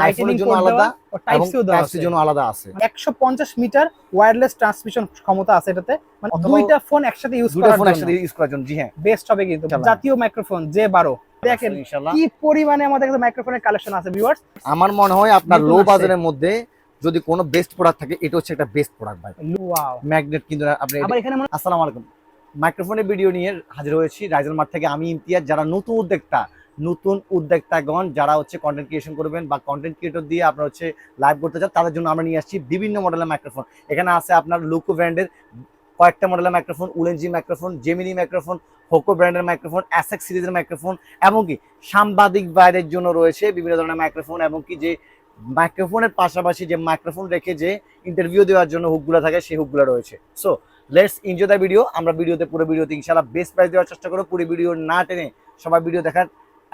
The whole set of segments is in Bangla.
লাইটেনিং জন্য আলাদা টাইপ এবং টাইপ আছে। জন্য আলাদা আছে। 150 মিটার ওয়্যারলেস ট্রান্সমিশন ক্ষমতা আছে এটাতে। মানে দুইটা ফোন একসাথে ইউজ করার ফোন একসাথে ইউজ করার জন্য জি হ্যাঁ। বেস্ট হবে কিন্তু। জাতীয় মাইক্রোফোন জে বারো। দেখেন কি পরিমাণে আমাদের কাছে মাইক্রোফোনের কালেকশন আছে ভিউয়ার্স আমার মনে হয় আপনার লো বাজারের মধ্যে যদি কোনো বেস্ট প্রোডাক্ট থাকে এটা হচ্ছে একটা বেস্ট প্রোডাক্ট ভাই। ওয়াও ম্যাগনেট কিন্তু আপনি আবার এখানে মনে আসসালামু আলাইকুম। মাইক্রোফোনের ভিডিও নিয়ে হাজির হয়েছি রাইজেল মার্ট থেকে আমি ইমতিয়াজ। যারা নতুন উদ্যোক্তা নতুন উদ্যোক্তাগণ যারা হচ্ছে কন্টেন্ট ক্রিয়েশন করবেন বা কন্টেন্ট ক্রিয়েটর দিয়ে আপনার হচ্ছে লাইভ করতে চান, তাদের জন্য আমরা নিয়ে আসছি বিভিন্ন মডেলের মাইক্রোফোন এখানে আছে আপনার লুকো ব্র্যান্ডের কয়েকটা মডেলের microphone Ulanzi microphone Gemini microphone Hoco ব্র্যান্ডের মাইক্রোফোন অ্যাসেক্স সিরিজের মাইক্রোফোন এমনকি সাংবাদিক বাইরের জন্য রয়েছে বিভিন্ন ধরনের মাইক্রোফোন এমনকি যে মাইক্রোফোনের পাশাপাশি যে মাইক্রোফোন রেখে যে ইন্টারভিউ দেওয়ার জন্য হুকগুলো থাকে, সেই হুকগুলো রয়েছে। So let's enjoy the video আমরা ভিডিওতে পুরো ভিডিওতে ইনশাআল্লাহ বেস্ট প্রাইস দেওয়ার চেষ্টা করব। পুরো ভিডিও না টেনে সবাই ভিডিও দেখার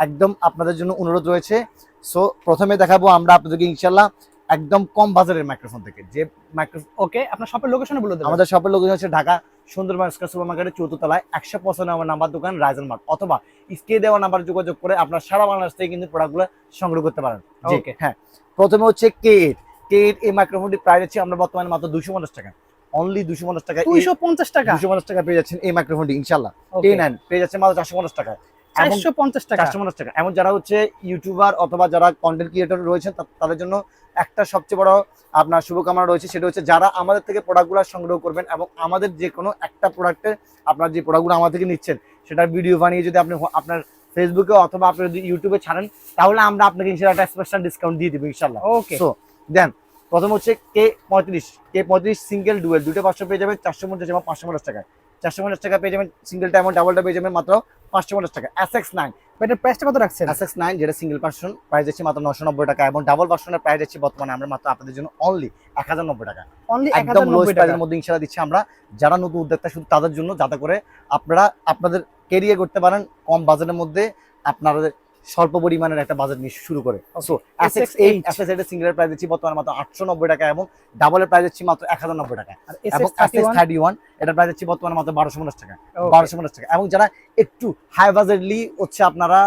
একদম আপনাদের জন্য অনুরোধ রয়েছে। সো প্রথমে দেখাবো আমরা আপনাদেরকে ইনশাল্লাহ একদম কম বাজারের মাইক্রোফোন থেকে। যে মাইক্রোফোন ওকে আপনার শপের লোকেশনে বলে দেবেন। আমাদের শপের লোকেশন হচ্ছে ঢাকা সুন্দরবন স্কয়ার সুপার মার্কেটের চতুর্থতলায় একশো পঁচানব্বই নাম্বার দোকান রাইজেন মার্ট অথবা স্কে দেওয়া নাম্বার যোগাযোগ করে আপনার সারা বাংলাদেশ থেকে কিন্তু প্রোডাক্টগুলো সংগ্রহ করতে পারেন। ওকে হ্যাঁ। প্রথমে হচ্ছে কে এইট কে এইট এই মাইক্রোফোনটি প্রাইস হচ্ছে আমরা বর্তমানে মাত্র দুশো পঞ্চাশ টাকা। অনলি দুশো পঞ্চাশ টাকা দুইশো পঞ্চাশ টাকা। দুশো পঞ্চাশ টাকা পেয়ে যাচ্ছেন এই মাইক্রোফোনটি ইনশাল্লাহ কে নাইন পেয়ে যাচ্ছেন মাত্র চারশো পঞ্চাশ টাকা এবং চারশো পঞ্চাশ টাকা। চারশো পঞ্চাশ টাকা। এমন যারা হচ্ছে ইউটিউবার অথবা যারা কন্টেন্ট ক্রিয়েটর রয়েছেন তাদের জন্য একটা সবচেয়ে বড় আপনার শুভকামনা রয়েছে সেটা হচ্ছে যারা আমাদের থেকে প্রোডাক্টগুলো সংগ্রহ করবেন এবং আমাদের যে কোনো একটা প্রোডাক্টের আপনার যে প্রোডাক্টগুলো আমাদের থেকে নিচ্ছেন সেটার ভিডিও বানিয়ে যদি আপনি আপনার ফেসবুকে অথবা আপনি যদি ইউটিউবে ছাড়েন তাহলে আমরা আপনাকে ইনশাল্লাহ একটা স্পেশাল ডিসকাউন্ট দিয়ে দেবো ইনশাল্লাহ। ওকে সো দেন প্রথম হচ্ছে কে পঁয়ত্রিশ। কে পঁয়ত্রিশ সিঙ্গেল ডুয়েল দুটো পাঁচশো পেয়ে যাবেন চারশো পঞ্চাশ এবং পাঁচশো পঞ্চাশ টাকায়। চারশো পঞ্চাশ টাকা পেয়ে যাবেন সিঙ্গেল ডায়মন্ড ডাবলটা পেয়ে যাবেন মাত্র পাঁচশো পঞ্চাশ টাকা। এস এক্স নাইন এটার প্রাইসটা কত রাখছেন? এসএক্স নাইন যেটা সিঙ্গেল পার্সন প্রাইস যাচ্ছে মাত্র নশো নব্বই টাকা এবং ডাবল পার্সনের প্রাইস যাচ্ছে বর্তমানে আমরা মাত্র আপনাদের জন্য অনলি এক হাজার নব্বই টাকা। অনলি একদম লো প্রাইসের মধ্যে ইনশাল্লাহ দিচ্ছি আমরা। যারা নতুন উদ্যোক্তা শুধু তাদের জন্য যাতে করে আপনারা আপনাদের কেরিয়ার করতে পারেন কম বাজেটের মধ্যে আপনাদের স্বল্প পরিমাণের একটা বাজেট নিয়ে শুরু করে। সো এসএক্স এইট এসএক্স এইটের সিঙ্গেলের প্রাইস দিচ্ছি বর্তমানে মাত্র আটশো নব্বই টাকা এবং ডাবলের প্রাইস দিচ্ছি মাত্র এক হাজার নব্বই টাকা। এবং SS31 এসএক্স থার্টি ওয়ান এটার প্রাইস দিচ্ছি বর্তমানে মাত্র বারোশো পঞ্চাশ টাকা. বারোশো পঞ্চাশ টাকা। এবং যারা একটু হাই বাজেটলি হচ্ছে আপনারা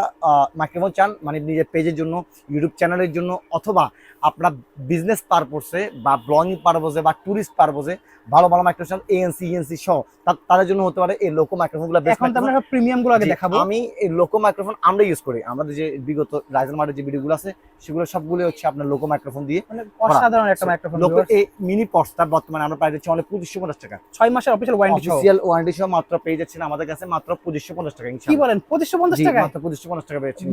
মাইক্রোফোন চান মানে নিজের পেজের জন্য ইউটিউব চ্যানেলের জন্য অথবা আপনার বিজনেস পারপোসে বা ব্লগিং পারপোসে বা ট্যুরিস্ট পারপোসে ভালো ভালো মাইক্রোফোন এএনসি ইএনসি সহ তাদের জন্য হতে পারে এই লোকো মাইক্রোফোনগুলো বেস্ট এখন আমরা প্রিমিয়ামগুলো আগে দেখাবো। আমি এই লোকো মাইক্রোফোন আমরা ইউজ করি। আমাদের যে বিগত রাইজেল মার্টের যে ভিডিওগুলো আছে সেগুলো সবগুলো হচ্ছে আপনার লোকো মাইক্রোফোন দিয়ে মানে অসাধারণ একটা মাইক্রোফোন লোকো এই মিনি পটসটা বর্তমানে আমরা প্রায় দিচ্ছি অনেক পঁচিশশো পঞ্চাশ টাকা। ছয় মাসের অফিসিয়াল ওয়ারেন্টি অফিসিয়াল ওয়ারেন্টি সহ মাত্র পেয়ে যাচ্ছেন আমাদের কাছে মাত্র পঁচিশশো পঞ্চাশ টাকা কি বলেন পঁচিশশো পঞ্চাশ টাকা মাত্র পঁচিশশো পঞ্চাশ টাকা পেয়েছি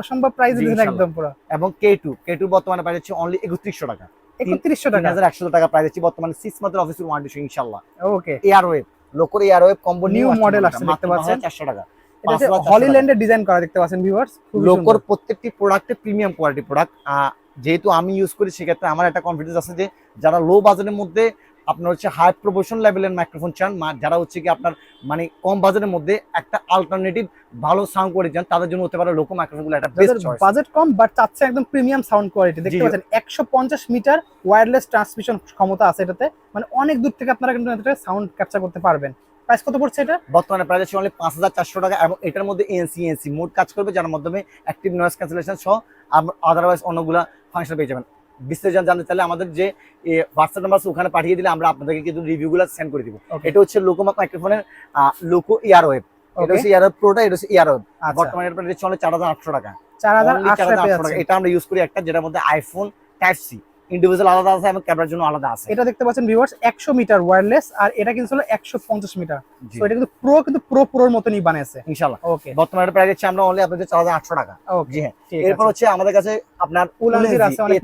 অসম্ভব প্রাইস দিয়েছেন একদম পুরো। এবং কে টু কে টু বর্তমানে পাই যাচ্ছে অনলি একত্রিশশো টাকা। একত্রিশশো টাকা। হাজার একশো টাকা প্রাইস যাচ্ছে বর্তমানে সিক্স মাত্র অফিসিয়াল ওয়ারেন্টি ইনশাল্লাহ ওকে এয়ার ওয়েভ লোকর air wave combo New model আসছে, পাচ্ছেন। চারশো টাকা। এটা হচ্ছে 5,400 হলিল্যান্ডের ডিজাইন করা দেখতে পাচ্ছেন ভিউয়ার্স লোকর প্রত্যেকটি প্রোডাক্টে প্রিমিয়াম কোয়ালিটি প্রোডাক্ট যেহেতু আমি ইউজ করি সেক্ষেত্রে আমার একটা কনফিডেন্স আছে যে যারা লো বাজেটের মধ্যে আপনার হচ্ছে হাই প্রফেশন লেভেলের মাইক্রোফোন চান যারা হচ্ছে কি আপনার মানে কম বাজেটের মধ্যে একটা অল্টারনেটিভ ভালো সাউন্ড করে চান তাদের জন্য হতে পারে লোকো মাইক্রোফোনগুলো একটা বেস্ট চয়েস বাজেট কম বাট চাচ্ছে একদম প্রিমিয়াম সাউন্ড কোয়ালিটি দেখতে পাচ্ছেন একশো পঞ্চাশ মিটার ওয়্যারলেস ট্রান্সমিশন ক্ষমতা আছে এটাতে। মানে অনেক দূর থেকে আপনারা কিন্তু এটাতে সাউন্ড ক্যাপচার করতে পারবেন। প্রাইস কত পড়ছে এটা? বর্তমানে প্রাইস আছে অনলি পাঁচ হাজার চারশো টাকা এবং এটার মধ্যে এনসি এনসি মোড কাজ করবে যার মাধ্যমে অ্যাক্টিভ নয়েজ ক্যান্সেলেশন সহ আদারওয়াইজ অন্যগুলা ফাংশন পেয়ে যাবেন। বিস্তারিত জানতে চাইলে আমাদের যে হোয়াটসঅ্যাপ নাম্বার আছে ওখানে পাঠিয়ে দিলে আমরা আপনাদেরকে কিন্তু রিভিউগুলো সেন্ড করে দিব। এটা হচ্ছে লোকো মাইক্রোফোনের লোকো ইয়ার ওয়েব এটা হচ্ছে ইয়ার ওয়েব প্রোটা এটা হচ্ছে ইয়ার ওয়েব আচ্ছা। বর্তমানে এর প্রাইস চলে চার হাজার আটশো টাকা। চার হাজার আটশো 4,800 টাকা। এটা আমরা ইউজ করি একটা যেটার মধ্যে আইফোন টাইপ সি ইন্ডিভিজুয়াল আলাদা আছে এবং ক্যামেরার জন্য আলাদা আছে। এটা দেখতে পাচ্ছেন ভিউয়ার্স একশো মিটার ওয়্যারলেস আর এটা কিন্তু হলো একশো পঞ্চাশ মিটার। সো এটা কিন্তু প্রো কিন্তু প্রো প্রোর মতনই বানিয়েছে ইনশাল্লাহ ওকে বর্তমানে প্রাইস হচ্ছে আমরা অনলি আপনাদের চার হাজার আটশো টাকা। ওকে জি হ্যাঁ। এরপর হচ্ছে আমাদের কাছে আপনার উলানজির আছে অনেক।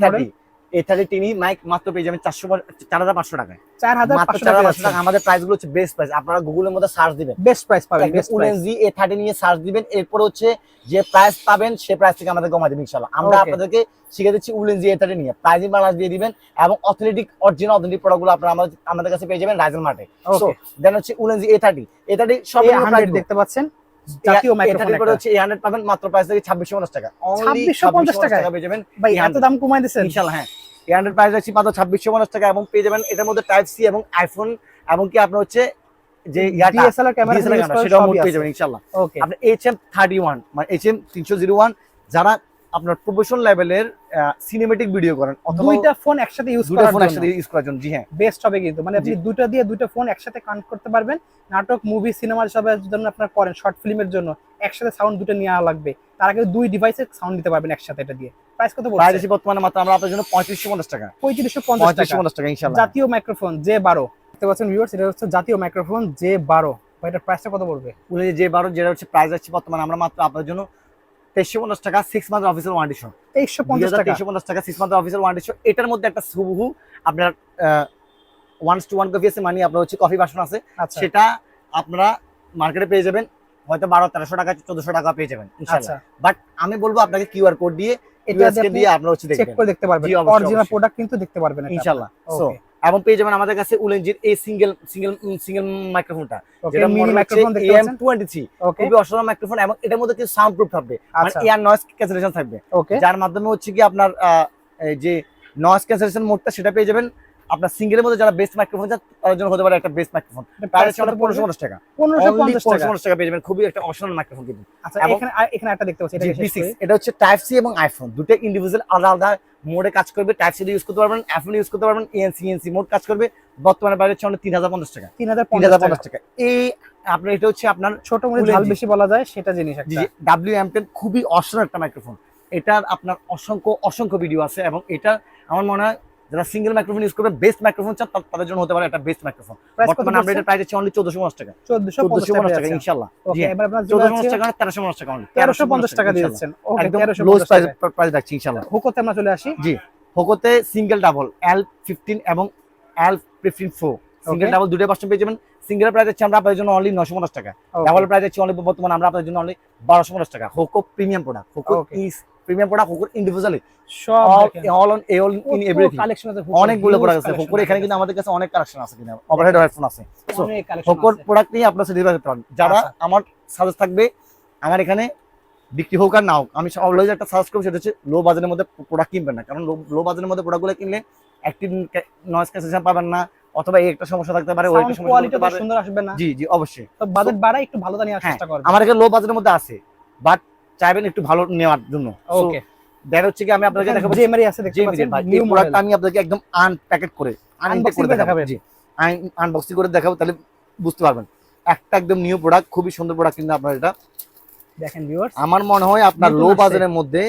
এ থার্টি টিনি মাইক মাত্র পেয়ে যাবেন চারশো চার হাজার পাঁচশো টাকায়। চার হাজার পাঁচশো টাকা। আমাদের প্রাইসগুলো হচ্ছে বেস্ট প্রাইস আপনারা গুগলের মধ্যে সার্চ দিবেন। বেস্ট প্রাইস পাবেন উলেনজি এ থার্টি নিয়ে সার্চ দিবেন। এরপর হচ্ছে যে প্রাইস পাবেন সে প্রাইস থেকে আমাদের কমাই দেবেন ইনশাল্লাহ আমরা আপনাদেরকে শিখে দিচ্ছি উলেনজি এ থার্টি নিয়ে। প্রাইজিং বাংলাদেশ দিয়ে দিবেন এবং অথেন্টিক অরিজিনাল অথেন্টিক প্রোডাক্টগুলো আপনারা আমাদের আমাদের কাছে পেয়ে যাবেন রাইজেল মার্টে দেন হচ্ছে উলেনজি এ থার্টি এ থার্টি সব দেখতে পাচ্ছেন। জাতীয় মাইক্রোফোন হচ্ছে পাবেন মাত্র প্রাইস থেকে টাকা। Only 2650 টাকা পেয়ে যাবেন। ভাই এত দাম কমাই দিয়েছেন। ইনশাল্লাহ হ্যাঁ। এ হান্ড্রেড প্রাইস রাখছি মাত্র ছাব্বিশশো পঞ্চাশ টাকা এবং পেয়ে যাবেন এটার মধ্যে টাইপ সি এবং আইফোন এবং কি আপনার হচ্ছে যে ডিএসএলআর ক্যামেরা সেটাও পেয়ে যাবেন ইনশাল্লাহ ওকে আপনি এইচ এম থার্টি ওয়ান মানে এইচ এম তিনশো জিরো ওয়ান যারা আপনার প্রফেশনাল লেভেলের সিনেমেটিক ভিডিও করেন অথবা দুইটা ফোন একসাথে ইউজ দুটো ফোন একসাথে ইউজ করার জন্য জি হ্যাঁ। বেস্ট হবে কিন্তু। মানে আপনি দুটো দিয়ে দুটো ফোন একসাথে কানেক্ট করতে পারবেন। নাটক মুভি সিনেমা সবের জন্য আপনার করেন শর্ট ফিল্মের জন্য। একসাথে সাউন্ড দুটো নেওয়া লাগবে। তার আগে দুই ডিভাইসে সাউন্ড দিতে পারবেন একসাথে এটা দিয়ে। প্রাইস কত প্রাইস পড়ছে আছে বর্তমানে মাত্র আমরা আপনার জন্য পঁয়ত্রিশশো পঞ্চাশ টাকা। পঁয়ত্রিশশো পঞ্চাশ পঁয়ত্রিশশো টাকা পঞ্চাশ টাকা ইনশাল্লাহ জাতীয় মাইক্রোফোন জে বারো। দেখতে পাচ্ছেন ভিউয়ার্স এটা হচ্ছে জাতীয় মাইক্রোফোন জে বারো। এটার প্রাইসটা কত পড়বে? যে বারো যেটা হচ্ছে প্রাইস আছে বর্তমানে আমরা মাত্র আপনার জন্য তেইশশো পঞ্চাশ টাকা six month official warranty show তেইশশো পঞ্চাশ টাকা। তেইশশো পঞ্চাশ টাকা six month official warranty show এটার মধ্যে একটা সুবহু আপনার ওয়ান টু ওয়ান কফি আছে মানে আপনার হচ্ছে কফি বাসন আছে। আচ্ছা। সেটা আপনারা মার্কেটে পেয়ে যাবেন হয়তো বারো তেরোশো টাকা চোদ্দশো টাকা পেয়ে যাবেন ইনশাল্লাহ আচ্ছা। বাট আমি বলব আপনাকে কিউআর কোড দিয়ে এটা দিয়ে আপনারা হচ্ছে দেখতে পারবেন। অরিজিনাল প্রোডাক্ট কিন্তু দেখতে পারবেন ইনশাল্লাহ সো এবং পেয়ে যাবেন আমাদের কাছে উলেনজির এই সিঙ্গেল সিঙ্গেল সিঙ্গেল মাইক্রোফোনটা। যেটা মিনি মাইক্রোফোন দেখতে এম পাচ্ছেন টোয়েন্টি থ্রি ওকে খুবই অসাধারণ মাইক্রোফোন এবং এটার মধ্যে কিছু সাউন্ড প্রুফ থাকবে। মানে আচ্ছা। এয়ার নয়েজ ক্যান্সেলেশন থাকবে। যার মাধ্যমে হচ্ছে কি আপনার আহ, যে নয়েজ ক্যান্সেলেশন মোডটা সেটা পেয়ে যাবেন। আপনার সিঙ্গেলের মধ্যে যারা বেস্ট মাইক্রোফোন চান তাদের জন্য হতে পারে একটা বেস্ট মাইক্রোফোন প্রাইস হচ্ছে পনেরোশো পঞ্চাশ টাকা। পনেরোশো পঞ্চাশ টাকা। 1550 টাকা পেয়ে যাবেন খুবই একটা অসাধারণ মাইক্রোফোন কিন্তু। আচ্ছা এখানে একটা দেখতে পাচ্ছি এটা হচ্ছে টাইপ সি এবং আইফোন দুটো ইন্ডিভিজুয়াল আলাদা আলাদা মোডে কাজ করবে। টাইপ সি ইউজ করতে পারবেন আইফোন ইউজ করতে পারবেন এনসি এনসি মোড কাজ করবে। বর্তমানে বাইরে হচ্ছে তিন হাজার পঞ্চাশ টাকা। তিন হাজার পঞ্চাশ টাকা। এই আপনার এটা হচ্ছে আপনার ছোট Full ঝাল বেশি বলা যায় সেটা জিনিস ডাব্লিউ এম টেন খুবই অসাধারণ একটা মাইক্রোফোন এটার আপনার অসংখ্য অসংখ্য ভিডিও আছে এবং এটা আমার মনে হয় যারা সিঙ্গেল মাইক্রোফোন ইউজ করবে বেস্ট মাইক্রোফোন চান তাদের জন্য হতে পারে একটা বেস্ট মাইক্রোফোন বর্তমানে আমরা এটা প্রাইস হচ্ছে অনলি চোদ্দশো পঞ্চাশ টাকা। চোদ্দশো চোদ্দশো পঞ্চাশ টাকা টাকা ইনশাল্লাহ ওকে জি, এবার আপনার চোদ্দশো পঞ্চাশ টাকা তেরোশো পঞ্চাশ টাকা only, তেরোশো পঞ্চাশ টাকা ইনশাল্লাহ। দিয়েছেন। ওকে একদম তেরোশো লোস প্রাইস প্রাইস রাখছি ইনশাল্লাহ হুকোতে আমরা চলে আসি? জি হোকোতে সিঙ্গেল ডাবল এল ফিফটিন এবং L fifteen four single double দুটো পার্সেন্ট পেয়ে যাবেন। সিঙ্গেল প্রাইস হচ্ছে আমরা আপনাদের জন্য অনলি নশো পঞ্চাশ টাকা। ডাবল প্রাইস হচ্ছে অনলি বর্তমানে আমরা আপনাদের জন্য অনলি বারোশো পঞ্চাশ টাকা। Hoco premium product Hoco Okay. Premium product Hoco individually সব all on all in everything collection আছে অনেকগুলো প্রোডাক্ট আছে। হোকোর এখানে কিন্তু আমাদের কাছে অনেক কালেকশন আছে কিনা। ওভারহেড হেডফোন আছে। হোকোর প্রোডাক্ট নিয়ে আপনার সাথে যারা আচ্ছা। আমার সাজেস্ট থাকবে আমার এখানে বিক্রি হোক আর নাও আমি অলওয়েজ একটা সাজেস্ট করব সেটা হচ্ছে লো বাজারের মধ্যে প্রোডাক্ট কিনবেন না। কারণ লো বাজারের মধ্যে প্রোডাক্টগুলো কিনলে অ্যাক্টিভ নয়েজ ক্যান্সেলেশন পাবেন না অথবা এই একটা সমস্যা থাকতে পারে ওই একটা সমস্যা কোয়ালিটি সুন্দর আসবে না? জি জি অবশ্যই। তো বাজেট বাড়াই একটু ভালো জানিয়ে হ্যাঁ, চেষ্টা করবেন। আমার এখানে লো বাজারের মধ্যে আছে। বাট চাইবেন একটু ভালো নেওয়ার জন্য। ওকে দেখা হচ্ছে কি আমি আপনাকে দেখাবো জেমারি আছে দেখতে পাচ্ছেন? ভাই এই প্রোডাক্ট আমি আপনাকে একদম আনপ্যাকেট করে আনইনটেক করে করে দেখাবো। জি আনবক্সিং করে দেখাবো তাহলে বুঝতে পারবেন। একটা একদম নিউ প্রোডাক্ট খুবই সুন্দর প্রোডাক্ট কিন্তু আপনার এটা। দেখেন ভিউয়ার্স আমার মনে হয় আপনার লো বাজারের মধ্যে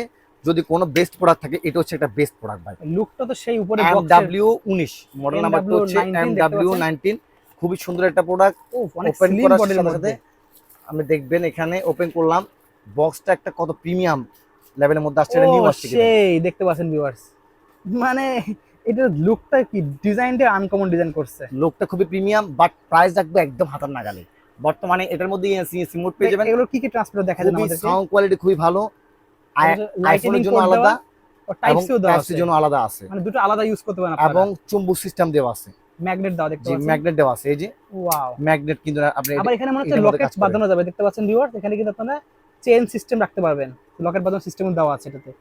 যদি কোনো বেস্ট প্রোডাক্ট থাকে এটা হচ্ছে একটা বেস্ট প্রোডাক্ট ভাই। লুকটা তো সেই উপরে এম box ডাব্লিউ উনিশ মডেল নাম্বারটা MW হচ্ছে 19 ডাব্লিউ নাইনটিন খুবই সুন্দর একটা প্রোডাক্ট ওপেন করার সাথে আপনি দেখবেন এখানে ওপেন করলাম। বক্সটা একটা কত প্রিমিয়াম লেভেলের মধ্যে আসছে এটা নিউ আসছে। সেই দেখতে পাচ্ছেন ভিউয়ার্স মানে এটার লুকটা কি? ডিজাইনটা আনকমন ডিজাইন করছে। লোকটা খুবই প্রিমিয়াম বাট প্রাইস রাখবে একদম হাতার নাগালে। বর্তমানে এটার মধ্যে সিএসি মোড পেয়ে যাবেন। এগুলো কি কি ট্রান্সফার দেখা যায় খুবই আমাদেরকে? সাউন্ড কোয়ালিটি খুবই ভালো। আইফোনের জন্য আলাদা টাইপ সিও দেওয়া আছে। জন্য আলাদা আছে। মানে দুটো আলাদা ইউজ করতে পারেন এবং চুম্বক সিস্টেম দেওয়া আছে। ম্যাগনেট দাও দেখতে পাচ্ছেন? ম্যাগনেট দেওয়া আছে। এই যে ওয়াও ম্যাগনেট কিন্তু আপনি আবার এখানে মনে হচ্ছে লকেট বাঁধানো যাবে। দেখতে পাচ্ছেন ভিউয়ার্স এখানে কিন্তু আপনারা চেন সিস্টেম রাখতে পারবেন। লকেট বাঁধানো সিস্টেম দেওয়া আছে এটাতে।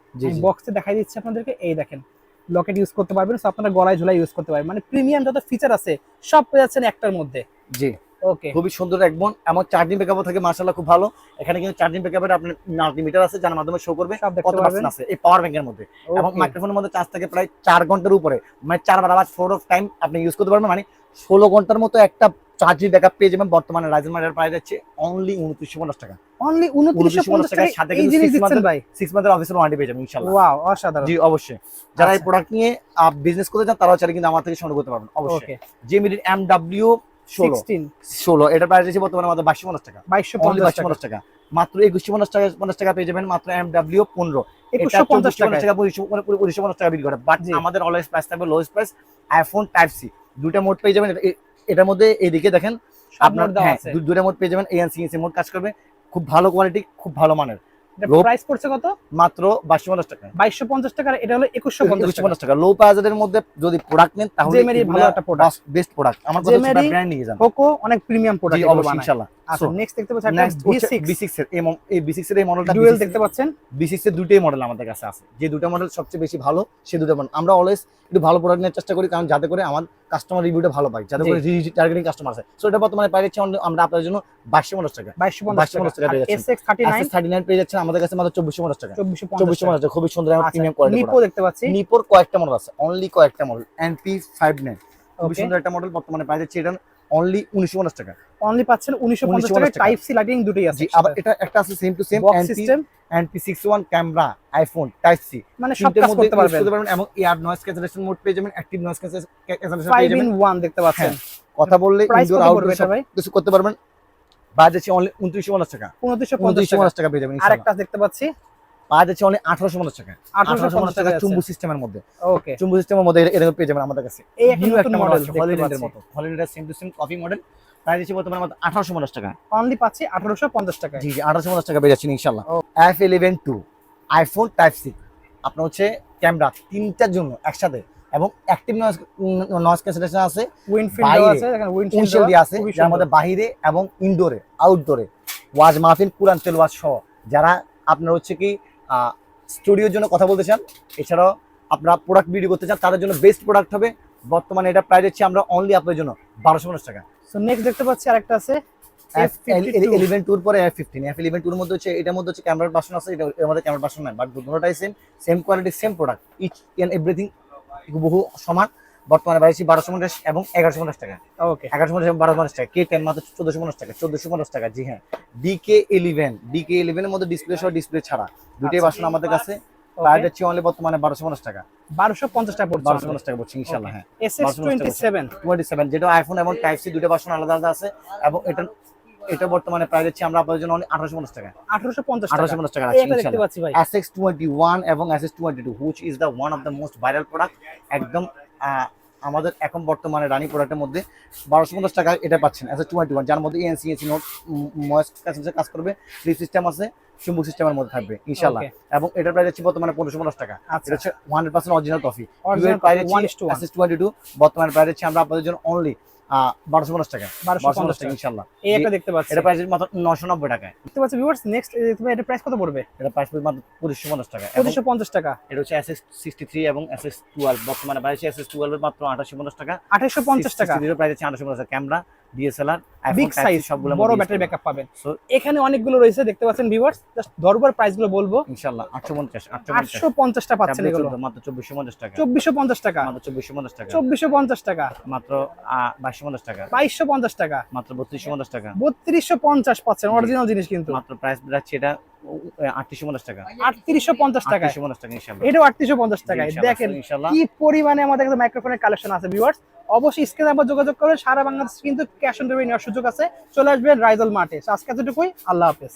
বক্সে দেখাই দিচ্ছি আপনাদেরকে এই দেখেন। লকেট ইউজ করতে পারবেন সো আপনারা গলায় ঝুলাই ইউজ করতে পারবেন। মানে প্রিমিয়াম যত ফিচার আছে সব পেয়ে যাচ্ছেন একটার মধ্যে। জি। ওকে খুবই সুন্দর একমন এবং চার্জিং ব্যাকআপও থাকে মার্শাল্লাহ খুব ভালো। এখানে কিন্তু চার্জিং ব্যাকআপের আপনার মাল্টিমিটার আছে যার মাধ্যমে শো করবে কত পার্সেন্ট আছে এই পাওয়ার ব্যাংকের মধ্যে। এবং. মাইক্রোফোনের মধ্যে চার্জ থাকে প্রায় চার ঘণ্টার উপরে। মানে চারবার আবার ফোর অফ টাইম আপনি ইউজ করতে পারবেন মানে ষোলো ঘণ্টার মতো একটা ব্যাকআপ পেয়ে যাবেন। বর্তমানে রাইজেন মার্কেট প্রাইস যাচ্ছে অনলি উনত্রিশশো পঞ্চাশ টাকা। অনলি 2950 2950 টাকা সাথে কিন্তু সিক্স মান্থের অফিসিয়াল ওয়ারেন্টি পেয়ে যাবেন ইনশাল্লাহ ওয়াও অসাধারণ। জি অবশ্যই। যারা এই আচ্ছা। প্রোডাক্ট নিয়ে বিজনেস করতে চান তারাও চাইলে কিন্তু আমার থেকে সংগ্রহ করতে পারবেন অবশ্যই। জেমিডির এম ডাব্লিউ ষোলো। ষোলো। এটা প্রাইস বর্তমানে আমাদের বাইশশো পঞ্চাশ টাকা। বাইশশো পঞ্চাশ টাকা। মাত্র একুশশো পঞ্চাশ টাকা পঞ্চাশ টাকা পেয়ে যাবেন মাত্র এম ডাব্লিউ পনেরো। 2150 টাকা টাকা উনিশশো পঞ্চাশ টাকা বিক্রি করে। বাট আমাদের অলওয়েজ প্রাইস থাকবে lowest price iPhone type C দুটা মোড পেয়ে যাবেন এটার মধ্যে এদিকে দেখেন আপনার দেওয়া হ্যাঁ দুটা মোড পেয়ে যাবেন এএনসি এনসি মোড কাজ করবে। খুব ভালো কোয়ালিটি খুব ভালো মানের। প্রাইস পড়ছে কত? মাত্র বাইশশো পঞ্চাশ টাকা। 2250 টাকা এটা হলো 2150 একুশশো টাকা। পঞ্চাশ টাকা। লো বাজেটের মধ্যে যদি প্রোডাক্ট নেন তাহলে জেমেরি ভালো একটা product। বেস্ট প্রোডাক্ট আমার কথা ব্র্যান্ড নিয়ে যান। পোকো অনেক প্রিমিয়াম প্রোডাক্ট অবশ্যই ইনশাআল্লাহ আচ্ছা নেক্সট দেখতে পাচ্ছেন নেক্সট একটা V6 এর এই এর এই মডেলটা ডুয়েল দেখতে পাচ্ছেন? এর দুটোই মডেল আমাদের কাছে আছে। যে দুটো মডেল সবচেয়ে বেশি ভালো সেই দুটো মডেল আমরা অলওয়েজ একটু ভালো প্রোডাক্ট নেওয়ার চেষ্টা করি কারণ যাতে করে আমার কাস্টমার রিভিউটা ভালো পাই যাদের করে টার্গেটিং কাস্টমার আছে সো এটা বর্তমানে পাই যাচ্ছে আমরা আপনাদের জন্য বাইশশো পঞ্চাশ টাকা। বাইশশো পঞ্চাশ 2250 টাকা পেয়ে যাচ্ছেন। থার্টি নাইন পেয়ে যাচ্ছেন আমাদের কাছে মাত্র চব্বিশশো পঞ্চাশ টাকা। চব্বিশশো পঞ্চাশ টাকা। খুবই সুন্দর প্রিমিয়াম কোয়ালিটি নিপো দেখতে পাচ্ছি? নিপোর কয়েকটা মডেল আছে অনলি কয়েকটা মডেল এনপি ফাইভ নাইন খুবই সুন্দর একটা মডেল বর্তমানে পাই যাচ্ছে এটা অনলি উনিশশো পঞ্চাশ টাকা। অনলি পাচ্ছেন উনিশশো পঞ্চাশ 1950 টাকা। টাইপ সি লাইটিং দুটোই আছে। আবার এটা একটা আছে same to same box NP system six one camera iPhone type C মানে সব কাজ করতে পারবেন। করতে পারবেন এবং এয়ার নয়েজ ক্যান্সেলেশন মোড পেয়ে যাবেন অ্যাক্টিভ নয়েজ ক্যান্সেলেশন ফাইভ পেয়ে ইন যাবেন। দেখতে পাচ্ছেন। কথা বললে ইনডোর আউটডোর সব কিছু করতে পারবেন। অনলি টাকা। পেয়ে যাবেন আরেকটা দেখতে পাচ্ছি। অনলি টাকা। টাকা চুম্বু সিস্টেমের মধ্যে। ওকে চুম্বু সিস্টেমের মধ্যে এরকম পেয়ে যাবেন আমাদের কাছে। এই একটা নতুন মডেল মডেল দেখতে হলিল্যান্ডের পাচ্ছি। মতো। হলিল্যান্ডের same to same copy model price হচ্ছে বর্তমানে আমাদের আঠারোশো পঞ্চাশ টাকা। অনলি পাচ্ছি আঠারোশো পঞ্চাশ টাকায়। জি জি আঠারোশো পঞ্চাশ টাকা পেয়ে যাচ্ছেন ইনশাল্লাহ F eleven two iPhone type C আপনার হচ্ছে ক্যামেরা তিনটার জন্য একসাথে এবং অ্যাক্টিভ নয়েজ নয়েজ ক্যান্সেলেশন আছে আছে উইন্ডশিল্ড দিয়ে আছে যার মধ্যে বাহিরে এবং ইনডোরে আউটডোরে ওয়াজ মাহফিল কুরআন তেলাওয়াত সহ। যারা আপনার হচ্ছে কি স্টুডিওর জন্য কথা বলতে চান এছাড়াও আপনারা প্রোডাক্ট ভিডিও করতে চান তাদের জন্য বেস্ট প্রোডাক্ট হবে। বর্তমানে এটা প্রাইস হচ্ছে আমরা অনলি আপনার জন্য বারোশো পঞ্চাশ টাকা। সো নেক্সট দেখতে পাচ্ছি আরেকটা আছে F52 ইলেভেন টুর পরে এফ ফিফটিন এফ ইলেভেন টুর মধ্যে হচ্ছে এটার মধ্যে হচ্ছে ক্যামেরার বাসন আছে এটা এর মধ্যে ক্যামেরার বাসন নাই but দুটোটাই same same quality same product each and everything বহু সমান বর্তমানে বাইশি বারোশো পঞ্চাশ এবং এগারোশো পঞ্চাশ টাকা। ওকে এগারোশো পঞ্চাশ বারোশো পঞ্চাশ টাকা কে টেন মাত্র চোদ্দশো পঞ্চাশ টাকা চোদ্দশো পঞ্চাশ টাকা জি হ্যাঁ। ডিকে ইলেভেন ডিকে ইলেভেনের মধ্যে ডিসপ্লে সহ ডিসপ্লে ছাড়া দুটোই আচ্ছা। বাসন আমাদের কাছে প্রাইস যাচ্ছে অনলি বর্তমানে বারোশো পঞ্চাশ টাকা। টাকা পড়ছে পড়ছে হ্যাঁ। যেটা আইফোন এবং টাইপ সি দুটো বাসন আলাদা আলাদা আছে এবং এটা এটা বর্তমানে প্রাইস আমরা আপনাদের জন্য টাকা। টাকা। টাকা দেখতে পাচ্ছি ভাই। একদম আমাদের এখন বর্তমানে রানি প্রোডাক্টের মধ্যে বারোশো পঞ্চাশ টাকা এটা পাচ্ছেন যার মধ্যে এনসি নোট কাজ করবে সিস্টেম আছে চুম্বুক সিস্টেমের মধ্যে থাকবে ইনশাল্লাহ Okay. এবং এটার প্রাইস হচ্ছে বর্তমানে পনেরোশো পঞ্চাশ টাকা। আচ্ছা। এটা হচ্ছে hundred percent original coffee twenty two বর্তমানে প্রাইস হচ্ছে আমরা আপনাদের জন্য অনলি বারোশো পঞ্চাশ টাকা। বারোশো পঞ্চাশ টাকা টাকা। ইনশাল্লাহ এই একটা দেখতে পাচ্ছি। এটা প্রাইস মাত্র নশো নব্বই টাকায়। দেখতে পাচ্ছি ভিউয়ার্স নেক্সট এটা প্রাইস কত পড়বে? এটা প্রাইস মাত্র পঁচিশশো পঞ্চাশ টাকা। পঁচিশশো পঞ্চাশ টাকা। এটা হচ্ছে এস এস সিক্সটি থ্রি এবং এস এস টুয়েলভ বর্তমানে প্রাইস এস এস টুয়েলভ মাত্র আঠাশশো পঞ্চাশ টাকা। আঠাশশো পঞ্চাশ টাকা। প্রাইস আছে আঠাশশো পঞ্চাশ ক্যামেরা ডিএসএলআর বিগ সাইজ সবগুলো বড় ব্যাটারি ব্যাকআপ পাবেন। সো এখানে অনেকগুলো রয়েছে দেখতে পাচ্ছেন ভিউয়ার্স জাস্ট দরবার বলব। এগুলো। মাত্র টাকা। চব্বিশশো পঞ্চাশ টাকা। মাত্র টাকা। চব্বিশশো পঞ্চাশ টাকা। মাত্র বাইশশো পঞ্চাশ টাকা। টাকা। মাত্র পাচ্ছেন অরিজিনাল জিনিস কিন্তু। মাত্র প্রাইস এটা দেখেন কি পরিমাণে আমাদের কাছে মাইক্রোফোনের কালেকশন আছে ভিউয়ার্স অবশ্যই স্ক্রিনে আবার যোগাযোগ করবেন। সারা বাংলাদেশ কিন্তু ক্যাশ অন ডেলিভারি নেওয়ার সুযোগ আছে। চলে আসবেন রাইজল মার্টে আজকে এতটুকুই। আল্লাহ হাফেজ।